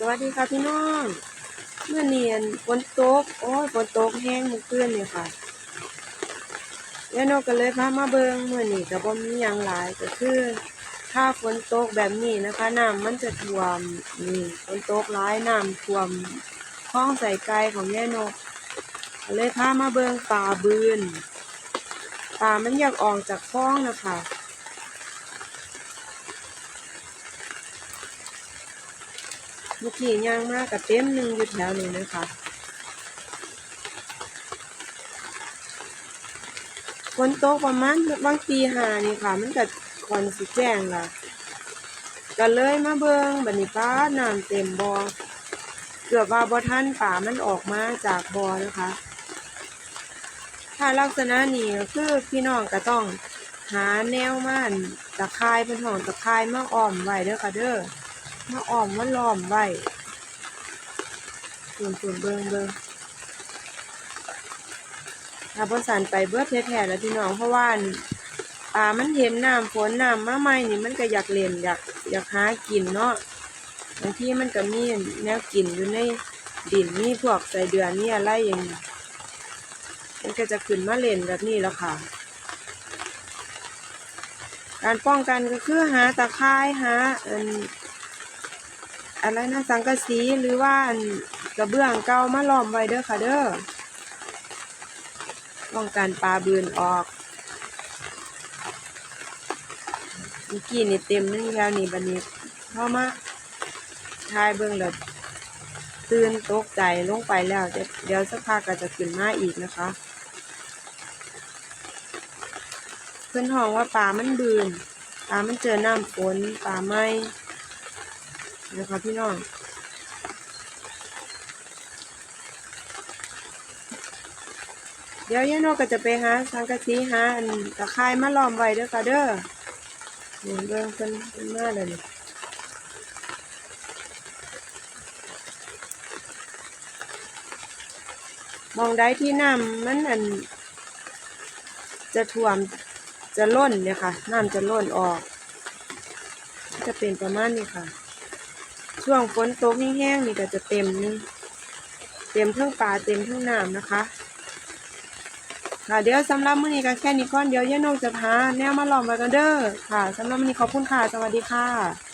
สวัสดีค่ะพี่น้องเมื่อเนียนฝนตก โอ้ยฝนตกแห้งเมื่อนนี่ค่ะแล้วนกก็เลยพามาเบิงเมื่อนี่ก็บ่มีหยังหลายก็คือ ถ้าฝนตกแบบนี้นะคะน้ำมันจะท่วมนี่ฝนตกร้ายน้ำท่วมคลองใส่ไก่ของแย่นกเลยพามาเบิงป่าบืนป่ามันอยากออกจากคลองนะคะ เมื่อกี้ย่างมากกับเต็มหนึ่งอยู่แถวนี้นะคะฝนตกประมาณบางตีหานี่ค่ะ มันก็คอนสิแจ้งล่ะก็เลยมาเบิงบันี้ป้าน้ำเต็มบอ่อเกือบว่าบ่ทันป่ามันออกมาจากบ่อนะคะ ถ้าลักษณะนี้คือพี่น้องก็ต้องหาแนวม่านตะคร้เป็นห้องตะคร้มาอ้อมไว้เด้อค่ะเด้อ มาอ้อมมาล้อมไว้ส่วนส่วนเบิงเบิงถ้าบ่สันไปเบิดแท้ๆแล้วพี่น้องเพราะว่าป่ามันเห็นน้ำฝนน้ำมาใหม่นี่มันก็อยากเล่นอยากอยากหากินเนาะบางที่มันก็มีแนวกินอยู่ในดินมีพวกใส่เดือนนี่อะไรอย่างนี้มันก็จะขึ้นมาเล่นแบบนี้แล้วค่ะ การป้องกันก็คือหาตะไคร้หา อะไรนะสังกะสีหรือว่ากระเบื้องเก่ามาล้อมไว้เด้อค่ะเด้อป้องกันปลาบืนออกเมื่อกี้นี่เต็มนึงแล้วนี่บัดนี้พอมาทายเบิ่งแล้วตื่นตกใจลงไปแล้ว เดี๋ยวสักพักก็จะขึ้นมาอีกนะคะเพื่อนห้องว่าปลามันบืนปลามันเจอน้ำฝนปลาไหม นะคะพี่น้องเดี๋ยวยายนกก็จะไปหาสังกะสีหาอันตะไคร้มาล้อมไว้เด้อค่ะเด้อนี่เบิ่งเพิ่นเพิ่นมาแล้วนี่มองได้ที่น้ำมันอัน จะท่วมจะล้นเนี่ยค่ะ น้ำจะล้นออก จะเป็นประมาณนี้ค่ะ ช่วงฝนตกแห้งๆนี่ก็จะเต็มนึงเต็มทั้งป่าเต็มทั้งน้ำนะคะค่ะเดี๋ยวสำหรับมื้อนี้ก็แค่นี้ก่อนเดี๋ยวย่านงจะพาแนวมาหลอมไว้กันเด้อค่ะสำหรับมื้อนี้ขอบคุณค่ะ สวัสดีค่ะ